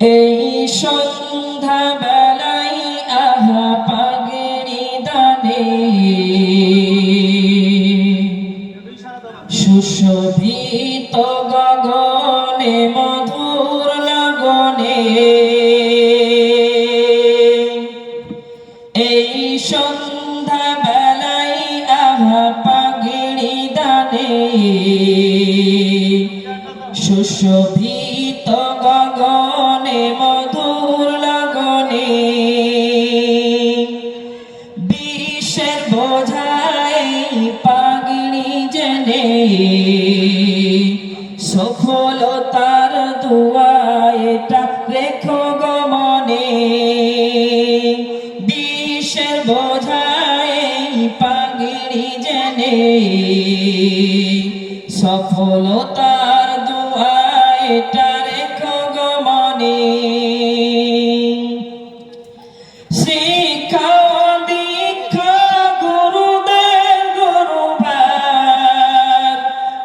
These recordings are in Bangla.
এই সন্ধ্যা বেলায় আহা পাগড়ি দানে সুশোভিত গগনে, মধুর লগনে। এই সন্ধ্যা বেলায় আহা পাগড়ি দানে সুশোভিত গগনে মধুর লগনে। বিশ্বের বোঝাই পাগড়ি জেনে। সফলতার দুয়ায়টা রেখো গমনে বিশ্বের বোঝাই পাগড়ি জেনে। সফলতার দুয়ায়টা রেখো শিক্ষা দীক্ষা গুরুদেব গুরুবার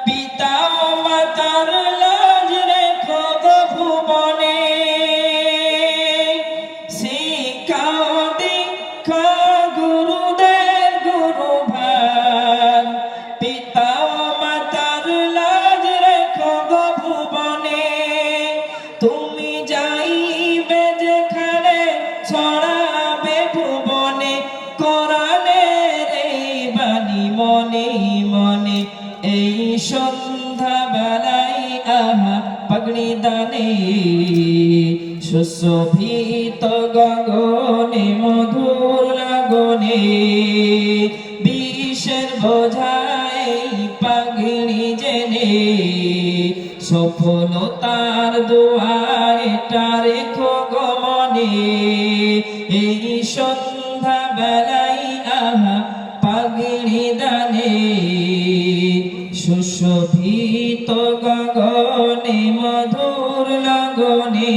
পিতা মাতার লাজ রেখো ভুবনে শিক্ষা দীক্ষা গুরুদেব গুরুবার পিতা মাতার লাজ রেখো তুমি যাইবে যেখানে ছড়াবে মনে মনে এই সন্ধ্যা বেলায় আহা পাগড়ি দানে। সুশোভিত গগনে, মধুর লাগনে, বিষের বোঝাই পাগড়ি জেনে। সফলতার দুয়ারটা রেখো গমনে এই সন্ধ্যা বেলায় আহা গগনে মধুর লগনে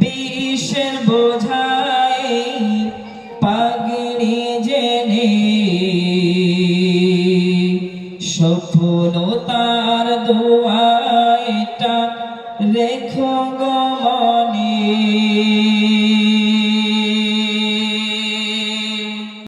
বিষের বোঝাই পাগড়ি জেনে। সফলতার দোয়াইটা রেখো গমনে